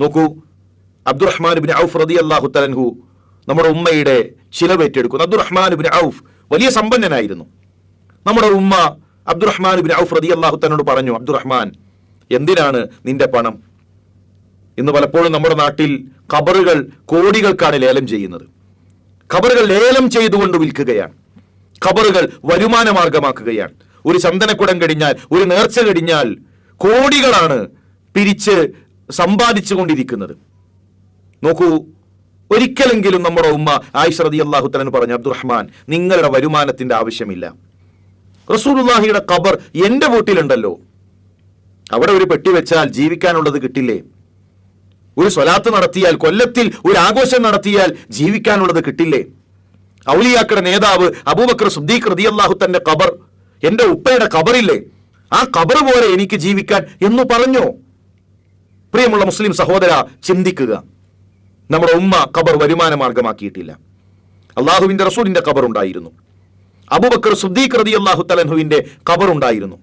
നോക്കൂ Abdulrahman bin ഔഫ് റതി അള്ളാഹു തലൻഹു നമ്മുടെ ഉമ്മയുടെ ചിലവേറ്റെടുക്കുന്നു. അബ്ദുറഹ്മാൻ ബിൻ ഔഫ് വലിയ സമ്പന്നനായിരുന്നു. നമ്മുടെ ഉമ്മ അബ്ദുറഹ്മാൻ ബിൻ ഔഫ് റതി അള്ളാഹു തന്നോട് പറഞ്ഞു അബ്ദുറഹ്മാൻ എന്തിനാണ് നിന്റെ പണം? ഇന്ന് പലപ്പോഴും നമ്മുടെ നാട്ടിൽ ഖബറുകൾ കോടികൾക്കാണ് ലേലം ചെയ്യുന്നത്. ഖബറുകൾ ലേലം ചെയ്തുകൊണ്ട് വിൽക്കുകയാണ്. ഖബറുകൾ വരുമാന മാർഗമാക്കുകയാണ് ഒരു ചന്ദനക്കുടം കഴിഞ്ഞാൽ ഒരു നേർച്ച കഴിഞ്ഞാൽ കോടികളാണ് പിരിച്ച് സമ്പാദിച്ചു കൊണ്ടിരിക്കുന്നത് നോക്കൂ ഒരിക്കലെങ്കിലും നമ്മുടെ ഉമ്മ ആയിഷ റതി അള്ളാഹു തലൻ പറഞ്ഞു അബ്ദുറഹ്മാൻ നിങ്ങളുടെ വരുമാനത്തിന്റെ ആവശ്യമില്ല. റസൂലുല്ലാഹിയുടെ ഖബർ എന്റെ വീട്ടിലുണ്ടല്ലോ. അവിടെ ഒരു പെട്ടി വെച്ചാൽ ജീവിക്കാനുള്ളത് കിട്ടില്ലേ? ഒരു സ്വലാത്ത് നടത്തിയാൽ കൊല്ലത്തിൽ ഒരു ആഘോഷം നടത്തിയാൽ ജീവിക്കാനുള്ളത് കിട്ടില്ലേ? ഔലിയാക്കയുടെ നേതാവ് അബൂബക്കർ സുദ്ദീഖ് റതിയല്ലാഹു തന്റെ ഖബർ എന്റെ ഉപ്പയുടെ ഖബറില്ലേ? ആ ഖബർ പോലെ എനിക്ക് ജീവിക്കാൻ എന്ന് പറഞ്ഞോ? പ്രിയമുള്ള മുസ്ലിം സഹോദര ചിന്തിക്കുക. നമ്മുടെ ഉമ്മ ഖബർ വരുമാന മാർഗമാക്കിയിട്ടില്ല. അള്ളാഹുവിന്റെ റസൂലിന്റെ ഖബർ ഉണ്ടായിരുന്നു അബൂബക്കർ സുദ്ദീഖ് റതി അള്ളാഹു തലൻഹുവിന്റെ ഖബർ ഉണ്ടായിരുന്നു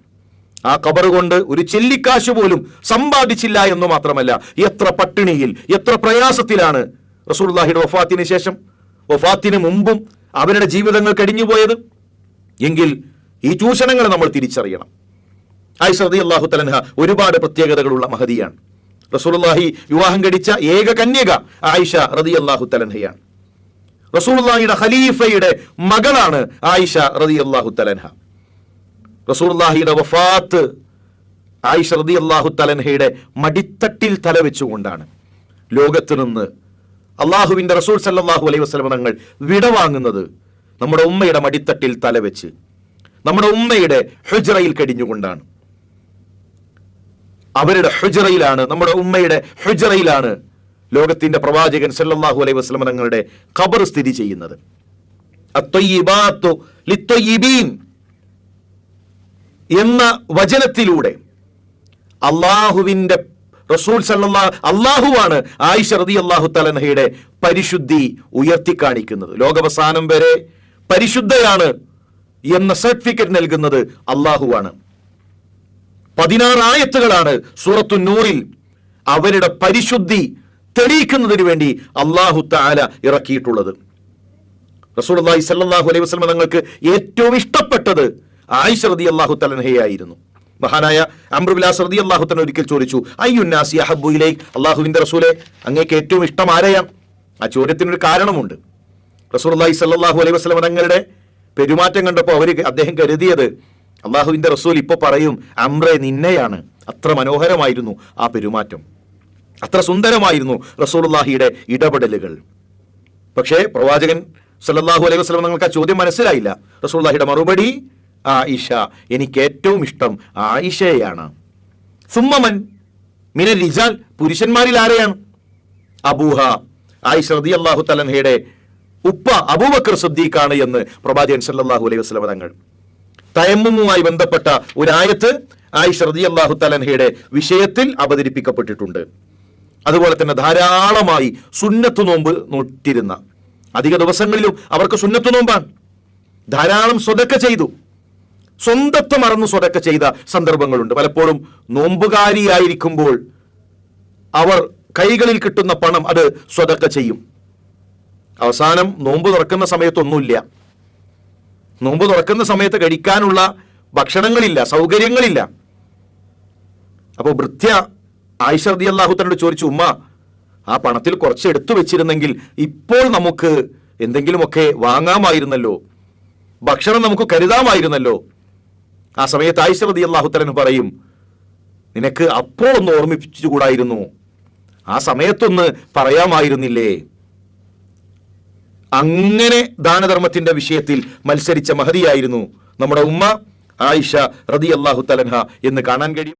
ആ ഖബർ കൊണ്ട് ഒരു ചെല്ലിക്കാശ് പോലും സമ്പാദിച്ചില്ല എന്ന് മാത്രമല്ല എത്ര പട്ടിണിയിൽ എത്ര പ്രയാസത്തിലാണ് റസൂൽഹിയുടെ വഫാത്തിന് ശേഷം. വഫാത്തിന് മുമ്പും അവരുടെ ജീവിതങ്ങൾ കഴിഞ്ഞുപോയത് എങ്കിൽ ഈ ചൂഷണങ്ങൾ നമ്മൾ തിരിച്ചറിയണം. ആയിഷ റതി അള്ളാഹു തലൻഹ ഒരുപാട് പ്രത്യേകതകളുള്ള മഹതിയാണ്. റസൂലുള്ളാഹി വിവാഹം കഴിച്ച ഏക കന്യക ആയിഷ അള്ളാഹു തലൻഹയാണ് റസൂലുള്ളാഹിയുടെ ഖലീഫയുടെ മകളാണ് ആയിഷ റതി അള്ളാഹു തലൻഹ റസൂലുള്ളാഹിയുടെ വഫാത്ത് ആയിഷ അള്ളാഹു തലൻഹയുടെ മടിത്തട്ടിൽ തലവെച്ചുകൊണ്ടാണ് ലോകത്തു നിന്ന് അള്ളാഹുവിന്റെ റസൂൽ സല്ലല്ലാഹു അലൈഹി വസല്ലം തങ്ങൾ വിടവാങ്ങുന്നത് നമ്മുടെ ഉമ്മയുടെ മടിത്തട്ടിൽ തലവെച്ച് നമ്മുടെ ഉമ്മയുടെ ഹുജറയിൽ കഴിഞ്ഞുകൊണ്ടാണ് അവരുടെ ഹുജറയിലാണ് നമ്മുടെ ഉമ്മയുടെ ഹുജറയിലാണ് ലോകത്തിന്റെ പ്രവാചകൻ സല്ലാഹു അലൈഹി വസ്ലം തങ്ങളുടെ ഖബർ സ്ഥിതി ചെയ്യുന്നത്. എന്ന വചനത്തിലൂടെ അള്ളാഹുവിന്റെ റസൂൽ സല്ലാ അള്ളാഹുവാണ് ആയിഷ റതി അള്ളാഹു തലൻഹയുടെ പരിശുദ്ധി ഉയർത്തിക്കാണിക്കുന്നത്. ലോകാവസാനം വരെ പരിശുദ്ധയാണ് എന്ന സർട്ടിഫിക്കറ്റ് നൽകുന്നത് അള്ളാഹുവാണ്. പതിനാറ് ആയത്തുകളാണ് സൂറത്തു നൂറിൽ അവരുടെ പരിശുദ്ധി തെളിയിക്കുന്നതിന് വേണ്ടി അള്ളാഹു താല ഇറക്കിയിട്ടുള്ളത്. റസൂലി സല്ലാഹു അലൈഹി വസ്ലമ തങ്ങൾക്ക് ഏറ്റവും ഇഷ്ടപ്പെട്ടത് ആയിഷ റതി അള്ളാഹു തലൻഹയായിരുന്നു മഹാനായ അമ്രുബിലാസ് റതി അള്ളാഹു തന്നെ ഒരിക്കൽ ചോദിച്ചു അയ്യുന്നാസി അഹബു ഇലൈ അള്ളാഹുവിന്റെ റസൂലെ അങ്ങേക്ക് ഏറ്റവും ഇഷ്ടം ആരെയാം? ആ ചോദ്യത്തിനൊരു കാരണമുണ്ട്. റസൂൽ അള്ളാഹി സല്ലാഹു അലൈഹി വസ്ലം തങ്ങളുടെ പെരുമാറ്റം കണ്ടപ്പോൾ അവർ അദ്ദേഹം കരുതിയത് അള്ളാഹുവിന്റെ റസൂൽ ഇപ്പോൾ പറയും അമ്രെ നിന്നെയാണ്. അത്ര മനോഹരമായിരുന്നു ആ പെരുമാറ്റം. അത്ര സുന്ദരമായിരുന്നു റസൂലുള്ളാഹിയുടെ ഇടപെടലുകൾ. പക്ഷേ പ്രവാചകൻ സല്ലല്ലാഹു അലൈഹി വസ്ലം നിങ്ങൾക്ക് ആ ചോദ്യം മനസ്സിലായില്ല. റസൂലുള്ളാഹിയുടെ മറുപടി ആയിഷ എനിക്ക് ഏറ്റവും ഇഷ്ടം ആയിഷയാണ്. സുമ്മമൻ മിന റിജാൽ പുരുഷന്മാരിൽ ആരെയാണ്? അബൂഹ ആയിഷ അള്ളാഹു തലൻഹയുടെ ഉപ്പ അബൂബക്കർ സിദ്ദീഖാണ് എന്ന് പ്രവാചകൻ സല്ലല്ലാഹു അലൈഹി വസല്ലം തങ്ങൾ തയമ്മുമായി ബന്ധപ്പെട്ട ഒരു ആയത്ത് ആയിഷ അള്ളാഹു തലൻഹയുടെ വിഷയത്തിൽ അവതരിപ്പിക്കപ്പെട്ടിട്ടുണ്ട്. അതുപോലെ തന്നെ ധാരാളമായി സുന്നത്ത് നോമ്പ് നോട്ടിരുന്ന അധിക ദിവസങ്ങളിലും അവർക്ക് സുന്നത്ത് നോമ്പാണ്. ധാരാളം സ്വതക്ക ചെയ്തു. സ്വന്തത്തെ മറന്ന് സ്വതക്ക ചെയ്ത സന്ദർഭങ്ങളുണ്ട്. പലപ്പോഴും നോമ്പുകാരിയായിരിക്കുമ്പോൾ അവർ കൈകളിൽ കിട്ടുന്ന പണം അത് സ്വതക്ക ചെയ്യും. അവസാനം നോമ്പ് തുറക്കുന്ന സമയത്തൊന്നുമില്ല. നോമ്പ് തുറക്കുന്ന സമയത്ത് കഴിക്കാനുള്ള ഭക്ഷണങ്ങളില്ല സൗകര്യങ്ങളില്ല. അപ്പോൾ വൃത്യ ആയിഷർദി റതി അള്ളാഹു തന്നോട് ചോദിച്ചു ഉമ്മ ആ പണത്തിൽ കുറച്ച് എടുത്തു വെച്ചിരുന്നെങ്കിൽ ഇപ്പോൾ നമുക്ക് എന്തെങ്കിലുമൊക്കെ വാങ്ങാമായിരുന്നല്ലോ? ഭക്ഷണം നമുക്ക് കരുതാമായിരുന്നല്ലോ? ആ സമയത്ത് ആയിഷ അള്ളാഹുത്തരൻ പറയും നിനക്ക് അപ്പോൾ ഒന്ന് ഓർമ്മിപ്പിച്ചുകൂടായിരുന്നു? ആ സമയത്തൊന്ന് പറയാമായിരുന്നില്ലേ? അങ്ങനെ ദാനധർമ്മത്തിന്റെ വിഷയത്തിൽ മത്സരിച്ച മഹതിയായിരുന്നു നമ്മുടെ ഉമ്മ ആയിഷ റതി അള്ളാഹു തലൻഹ എന്ന് കാണാൻ കഴിയും.